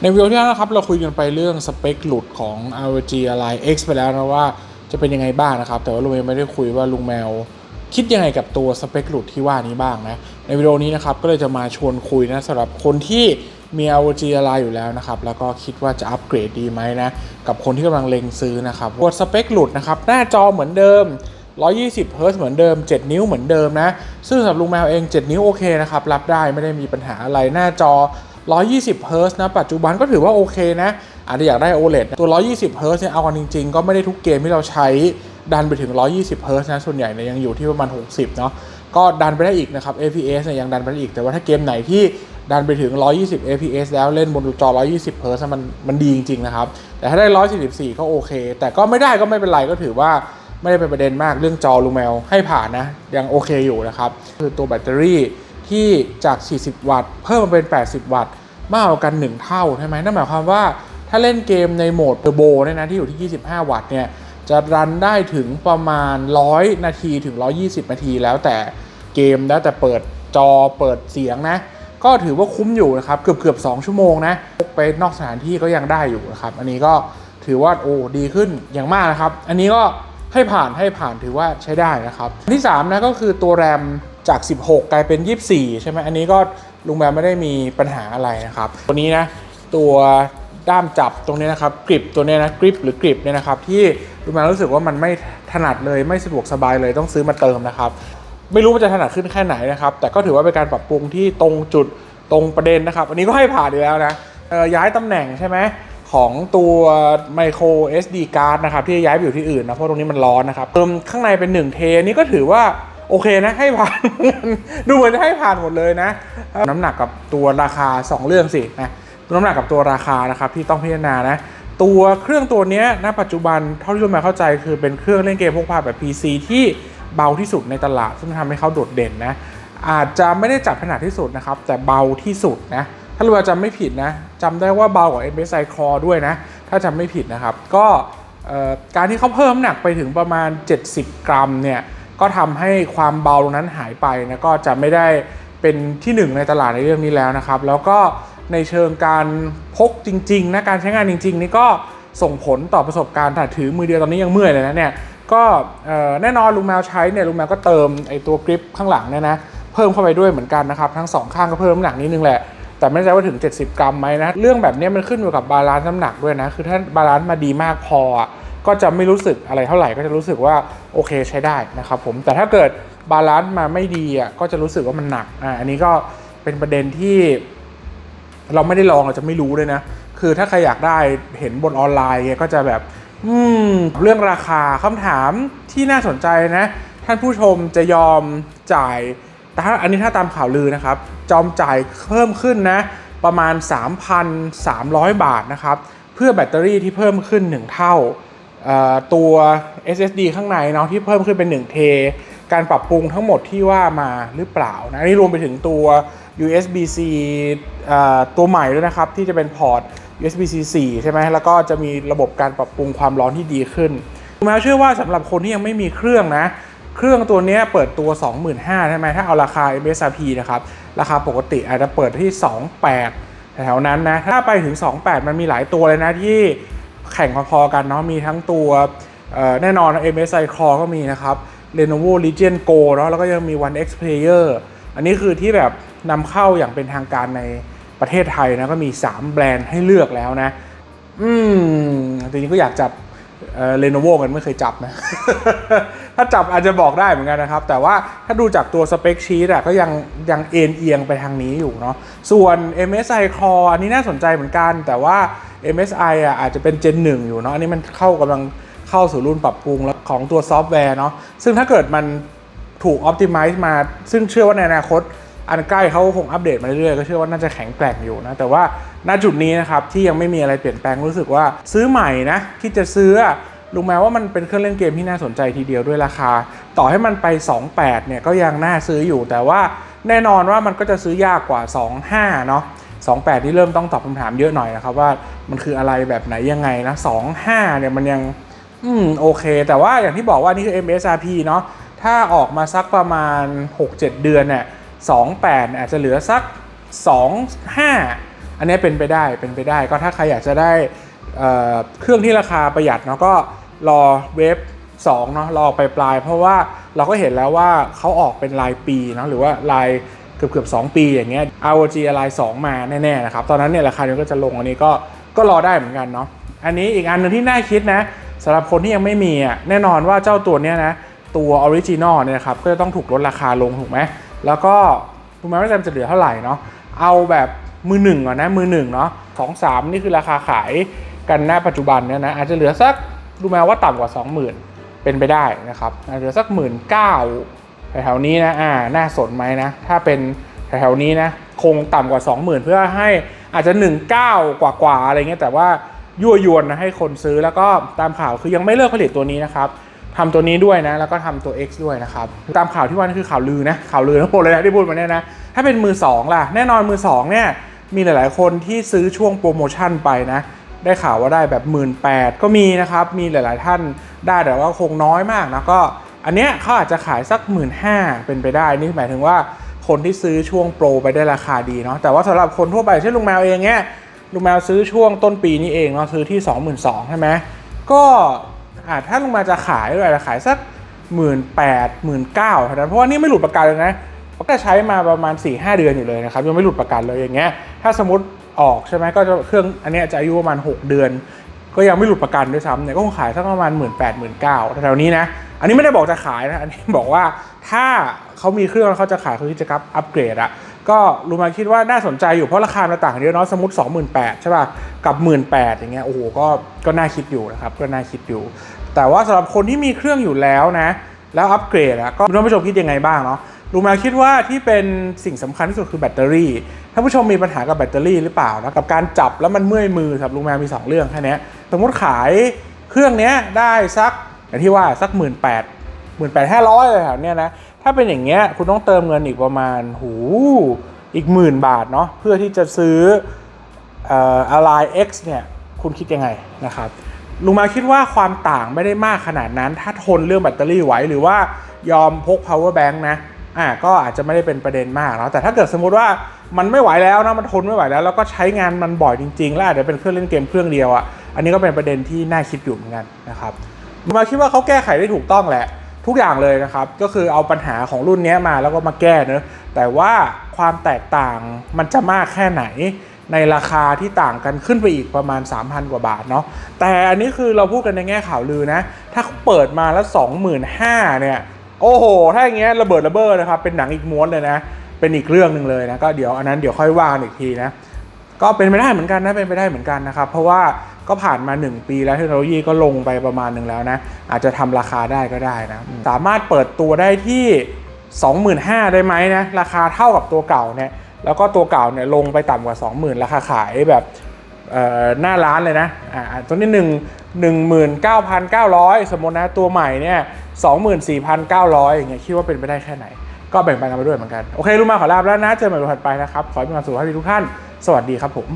ในวิดีโอที่แล้วนะครับเราคุยกันไปเรื่องสเปคหลุดของ ROG Ally X ไปแล้วนะว่าจะเป็นยังไงบ้างนะครับ แต่ว่าลุงเองไม่ได้คุยว่าลุงแมว คิดยังไงกับตัวสเปคหลุดที่ว่านี้บ้างนะ ในวิดีโอนี้นะครับก็เลยจะมาชวนคุยนะสำหรับคนที่มี ROG Ally อยู่แล้วนะครับ แล้วก็คิดว่าจะอัปเกรดดีไหมนะ กับคนที่กำลังเล็งซื้อนะครับตัวสเปคหลุดนะครับหน้าจอเหมือนเดิม120เฮิร์ตซ์เหมือนเดิม 7 นิ้วเหมือนเดิมนะ ซึ่งสำหรับลุงแมวเอง 7 นิ้วโอเคนะครับ รับได้ไม่ได้มีปัญหาอะไรหน้าจอ 120เฮิร์ตซ์นะ ปัจจุบันก็ถือว่าโอเคนะ อาจจะอยากได้ OLED ตัว 120เฮิร์ตซ์เนี่ยเอากันจริง ๆ ก็ไม่ได้ทุกเกมที่เราใช้ดันไปถึง 120เฮิร์ตซ์นะ ส่วนใหญ่เนี่ยยังอยู่ที่ประมาณ 60 เนาะ ก็ดันไปได้อีกนะครับ FPS เนี่ยยังดันไปได้อีก แต่ว่าถ้าเกมไหนที่ดันไปถึง 120 FPS แล้วเล่นบนจอ 120เฮิร์ตซ์มันมันดีจริง ๆ นะครับ แต่ถ้าได้ 144 ก็โอเค แต่ก็ไม่ได้ก็ไม่เป็นไรก็ถือว่าไม่ได้เป็นประเด็นมากเรื่องจอลูแมวให้ผ่านนะ ยังโอเคอยู่นะครับ คือตัวแบตเตอรี่ ที่จาก 40 วัตต์ เพิ่มมาเป็น 80 วัตต์ มากกว่ากัน 1 เท่าใช่ไหมนั่นหมายความว่าถ้าเล่นเกมในโหมดเทอร์โบเนี่ยนะที่อยู่ที่ 25 วัตต์เนี่ยจะรันได้ถึงประมาณ 100 นาทีถึง 120 นาที แล้วแต่เกมแล้วแต่เปิดจอเปิดเสียงนะ ก็ถือว่าคุ้มอยู่นะครับ เกือบเกือบ2ชั่วโมงนะไปนอกสถานที่ก็ยังได้อยู่นะครับ อันนี้ก็ถือว่าโอ้ดีขึ้นอย่างมากนะครับ อันนี้ก็ให้ผ่านให้ผ่านถือว่าใช้ได้นะครับ ที่3นะก็คือตัวแรม จาก 16 กลายเป็น 24 ใช่ไหมอันนี้ก็ลุงแบมไม่ได้มีปัญหาอะไรนะครับ ตัวนี้นะตัวด้ามจับตรงนี้นะครับกริปตัวนี้นะกริปหรือกริปเนี่ยนะครับที่ลุงแบมรู้สึกว่ามันไม่ถนัดเลยไม่สะดวกสบายเลยต้องซื้อมาเติมนะครับ ไม่รู้ว่าจะถนัดขึ้นแค่ไหนนะครับ แต่ก็ถือว่าเป็นการปรับปรุงที่ตรงจุดตรงประเด็นนะครับ อันนี้ก็ให้ผ่านอยู่แล้วนะย้ายตำแหน่งใช่ไหมของตัว micro SD card นะครับที่ย้ายไปอยู่ที่อื่นนะเพราะตรงนี้มันร้อนนะครับเติมข้างในเป็น 1 เทนนี้ก็ถือว่า โอเคนะให้ผ่านดูเหมือนจะให้ผ่านหมดเลยนะ น้ำหนักกับตัวราคา 2 เรื่องสินะน้ำหนักกับตัวราคานะครับที่ต้องพิจารณานะตัวเครื่องตัวนี้ณปัจจุบันเท่าที่รู้มาเข้าใจคือเป็นเครื่องเล่นเกมพกพาแบบ PC ที่เบาที่สุดในตลาด ซึ่งทำให้เขาโดดเด่นนะอาจจะไม่ได้จับขนาดที่สุดนะครับ แต่เบาที่สุดนะถ้าเราจำไม่ผิดนะจำได้ว่าเบากว่า MSI Core ด้วยนะ ถ้าจำไม่ผิดนะครับ ก็การที่เขาเพิ่มหนักไปถึงประมาณ 70 กรัมเนี่ย ก็ทำให้ความเบาตรงนั้นหายไปนะก็จะไม่ได้เป็นที่หนึ่งในตลาดในเรื่องนี้แล้วนะครับ แล้วก็ในเชิงการพกจริงๆนะการใช้งานจริง ๆ นี่ก็ส่งผลต่อประสบการณ์ถ้าถือมือเดียวตอนนี้ยังเมื่อยเลยนะเนี่ยก็แน่นอนลุงแมวใช้เนี่ยลุงแมวก็เติมไอตัวกริปข้างหลังเนี่ยนะเพิ่มเข้าไปด้วยเหมือนกันนะครับทั้งสองข้างก็เพิ่มน้ำหนักนิดนึงแหละแต่ไม่แน่ใจว่าถึง 70 กรัมไหมนะ เรื่องแบบนี้มันขึ้นอยู่กับบาลานซ์น้ำหนักด้วยนะ คือถ้าบาลานซ์มาดีมากพอ ก็จะไม่รู้สึกอะไรเท่าไหร่ก็จะรู้สึกว่าโอเคใช้ได้นะครับผมแต่ถ้าเกิดบาลานซ์มาไม่ดีอะก็จะรู้สึกว่ามันหนักอ่าอันนี้ก็เป็นประเด็นที่เราไม่ได้ลองเราจะไม่รู้เลยนะ คือถ้าใครอยากได้เห็นบนออนไลน์ก็จะแบบ อืม เรื่องราคาคำถามที่น่าสนใจนะ ท่านผู้ชมจะยอมจ่ายแต่ถ้าอันนี้ถ้าตามข่าวลือนะครับ จอมจ่ายเพิ่มขึ้นนะ ประมาณ 3,300 บาทนะครับ เพื่อแบตเตอรี่ที่เพิ่มขึ้น 1 เท่าเอ่อ ตัว SSD ข้างในเนาะที่เพิ่มขึ้นเป็น1เทการปรับปรุงทั้งหมดที่ว่ามาหรือเปล่านะนนี้รวมไปถึงตัว USB-C ตัวใหม่ด้วยนะครับ ที่จะเป็นพอร์ต USB-C 4 ใช่ไหมแล้วก็จะมีระบบการปรับปรุงความร้อนที่ดีขึ้นแม้เชื่อว่าสำหรับคนที่ยังไม่มีเครื่องนะ เครื่องตัวนี้เปิดตัว 25,000ใช่ไหมถ้าเอาราคา MSRP นะครับ ราคาปกติอาจจะเปิดที่ 28แถวนั้นนะ ถ้าไปถึง 28 มันมีหลายตัวเลยนะที่ แข่งพอๆกันเนาะมีทั้งตัวเอ่อแน่นอน MSI Core ก็มีนะครับ Lenovo Legion Go เนาะแล้วก็ยังมี One X Player อันนี้คือที่แบบนำเข้าอย่างเป็นทางการในประเทศไทยนะก็มี 3 แบรนด์ให้เลือกแล้วนะ อืมจริงๆก็อยากจับเลโนโวกันไม่เคยจับนะ ถ้าจับอาจจะบอกได้เหมือนกันนะครับ แต่ว่าถ้าดูจากตัวสเปคชีตอะก็ยังยังเอ็นเอียงไปทางนี้อยู่เนาะส่วน MSI Core อันนี้น่าสนใจเหมือนกัน แต่ว่า MSI อะอาจจะเป็น Gen 1 อยู่เนาะอันนี้มันเข้ากำลังเข้าสู่รุ่นปรับปรุงแล้วของตัวซอฟต์แวร์เนาะซึ่งถ้าเกิดมันถูก Optimize มา ซึ่งเชื่อว่าในอนาคตอันใกล้เขาคงอัปเดตมาเรื่อยๆ ก็เชื่อว่าน่าจะแข็งแกร่งอยู่นะ แต่ว่าณจุดนี้นะครับ ที่ยังไม่มีอะไรเปลี่ยนแปลงรู้สึกว่าซื้อใหม่นะ ที่จะซื้อ อะลุงแม้ว่ามันเป็นเครื่องเล่นเกมที่น่าสนใจทีเดียวด้วยราคา ต่อให้มันไป 28 เนี่ยก็ยังน่าซื้ออยู่ แต่ว่าแน่นอนว่ามันก็จะซื้อยากกว่า 25 เนาะ28ที่เริ่มต้องตอบคำถามเยอะหน่อยนะครับว่ามันคืออะไรแบบไหนยังไงนะ 25 เนี่ยมันยัง อืมโอเค แต่ว่าอย่างที่บอกว่านี่คือ MSRP เนาะถ้าออกมาสักประมาณ 6-7 เดือนเนี่ย28 อาจจะเหลือสัก 25 อันนี้เป็นไปได้เป็นไปได้ก็ถ้าใครอยากจะได้เครื่องที่ราคาประหยัดเนาะก็ รอเวฟ2เนาะรอไปปลาย เพราะว่าเราก็เห็นแล้วว่าเขาออกเป็นรายปีเนาะหรือว่ารายเกือบเกือบ2ปีอย่างเงี้ย ROG Ally 2มาแน่ๆนะครับ ตอนนั้นเนี่ยราคานี้ก็จะลงอันนี้ก็ก็รอได้เหมือนกันเนาะอันนี้อีกอันหนึงที่น่าคิดนะสำหรับคนที่ยังไม่มีอะแน่นอนว่าเจ้าตัวเนี้ยนะตัวออริจินอลเนี่ยครับก็จะต้องถูกลดราคาลงถูกไหมแล้วก็รู้ไหมว่าจะเหลือเท่าไหร่เนาะเอาแบบมือหนึ่งก่อนนะมือหนึ่งเนาะสองสามนี่คือราคาขายกันณปัจจุบันเนี่ยนะอาจจะเหลือสัก รู้ไหมว่าต่ำกว่า 20,000 เป็นไปได้นะครับเหลือสักหมื่นเก้าแถวๆนี้นะอ่าน่าสนไหมนะ ถ้าเป็นแถวๆนี้นะ คงต่ำกว่า 20,000 เพื่อให้อาจจะ 19 กว่า ๆ อะไรเงี้ยแต่ว่ายั่วยวนนะให้คนซื้อแล้วก็ตามข่าวคือยังไม่เลิกผลิตตัวนี้นะครับทำตัวนี้ด้วยนะ แล้วก็ทำตัว X ด้วยนะครับ ตามข่าวที่ว่านี่คือข่าวลือนะ ข่าวลือทั้งหมดเลยนะที่พูดมาเนี่ยนะ ถ้าเป็นมือสองล่ะ แน่นอนมือสองเนี่ย มีหลาย ๆ คนที่ซื้อช่วงโปรโมชั่นไปนะ ได้ข่าวว่าได้แบบ 1 8ื่นก็มีนะครับ มีหลาย ๆ ท่านได้แต่ว่าคงน้อยมากนะก็ อันเนี้ยเขาอาจจะขายสัก 1 5ื่นเป็นไปได้นี่หมายถึงว่าคนที่ซื้อช่วงโปรไปได้ราคาดีเนาะแต่ว่าสำหรับคนทั่วไปเช่นลุงแมวเองเนี้ยลุงแมวซื้อช่วงต้นปีนี้เองเนาะซื้อที่ 22,000ใช่ไหมก็อาจถ้าลุงแมวจะขายด้วยจะขายสักหมื่นแปดหมื่นเก้าเท่านั้นเพราะว่านี่ไม่หลุดประกันเลยนะเพราะก็ใช้มาประมาณ4ี่หเดือนอยู่เลยนะครับยังไม่หลุดประกันเลยอย่างเงี้ยถ้าสมมติ ออกใช่ไหมก็จะเครื่องอันนี้จะอายุประมาณ 6 เดือน ก็ยังไม่หลุดประกันด้วยซ้ำเนี่ยก็คงขายสักประมาณ 1 8ื่นแปดหมื่นเก้าแถวๆนี้นะ อันนี้ไม่ได้บอกจะขายนะ อันนี้บอกว่าถ้าเขามีเครื่องแล้วเขาจะขายเขาจะกับอัปเกรดอะก็รูมาคิดว่าน่าสนใจอยู่เพราะราคามันต่างเยอะเนาะสมมติ 28,000ใช่ป่ะกับ 18,000อย่างเงี้ยโอ้โหก็ก็น่าคิดอยู่นะครับก็น่าคิดอยู่ แต่ว่าสำหรับคนที่มีเครื่องอยู่แล้วนะ แล้วอัปเกรดอะก็ท่านผู้ชมคิดยังไงบ้างเนาะ ลุงแมวคิดว่าที่เป็นสิ่งสำคัญที่สุดคือแบตเตอรี่ท่านผู้ชมมีปัญหากับแบตเตอรี่หรือเปล่านะกับการจับแล้วมันเมื่อยมือครับลุงแมวมี 2 เรื่องแค่นี้สมมติขายเครื่องนี้ได้สักอย่างที่ว่าสักหมื่นแปดหมื่นแปดห้าร้อยอะไรแถวเนี้ยนะถ้าเป็นอย่างเงี้ยคุณต้องเติมเงินอีกประมาณหูอีกหมื่นบาทเนาะเพื่อที่จะซื้อเอ่อ Ally X เนี่ยคุณคิดยังไงนะครับลุงมาคิดว่าความต่างไม่ได้มากขนาดนั้น ถ้าทนเรื่องแบตเตอรี่ไหวหรือว่ายอมพก power bank นะ อ่าก็อาจจะไม่ได้เป็นประเด็นมากเนาะแต่ถ้าเกิดสมมุติว่ามันไม่ไหวแล้วนะมันทนไม่ไหวแล้ว แล้วก็ใช้งานมันบ่อยจริง ๆ แล้วอาจจะเป็นเครื่องเล่นเกมเครื่องเดียวอะ่ะอันนี้ก็เป็นประเด็นที่น่าคิดอยู่เหมือนกันนะครับมาคิดว่าเขาแก้ไขได้ถูกต้องแหละทุกอย่างเลยนะครับก็คือเอาปัญหาของรุ่นนี้มาแล้วก็มาแก้เนะแต่ว่าความแตกต่างมันจะมากแค่ไหนในราคาที่ต่างกันขึ้นไปอีกประมาณ 3,000 กว่าบาทเนาะแต่อันนี้คือเราพูดกันในแง่ข่าวลือนะ ถ้าเขาเปิดมาแล้ว 25,000เนี่ย โอ้โห ถ้าอย่างเงี้ยระเบิดระเบ้อนะครับ เป็นหนังอีกม้วนเลยนะ เป็นอีกเรื่องหนึ่งเลยนะก็เดี๋ยวอันนั้นเดี๋ยวค่อยว่ากันอีกทีนะ ก็เป็นไปได้เหมือนกันนะเป็นไปได้เหมือนกันนะครับ เพราะว่าก็ผ่านมา 1 ปีแล้วเทคโนโลยีก็ลงไปประมาณหนึ่งแล้วนะ อาจจะทำราคาได้ก็ได้นะ สามารถเปิดตัวได้ที่ 25,000ได้ไหมนะ ราคาเท่ากับตัวเก่าเนี่ย แล้วก็ตัวเก่าเนี่ยลงไปต่ำกว่า 20,000 ราคาขายแบบหน้าร้านเลยนะ อ่าตัวนี้หนึ่งหนึ่งหมื่นเก้าพันเก้าร้อยสมมตินะตัวใหม่เนี่ย สองหมื่นสี่พันเก้าร้อยอย่างเงี้ยคิดว่าเป็นไปได้แค่ไหน ก็แบ่งปันกันไปด้วยเหมือนกัน โอเค รู้มาขอลาบแล้วนะ เจอกันใหม่วันถัดไปนะครับ ขอให้มีความสุขให้ทุกท่าน สวัสดีครับผม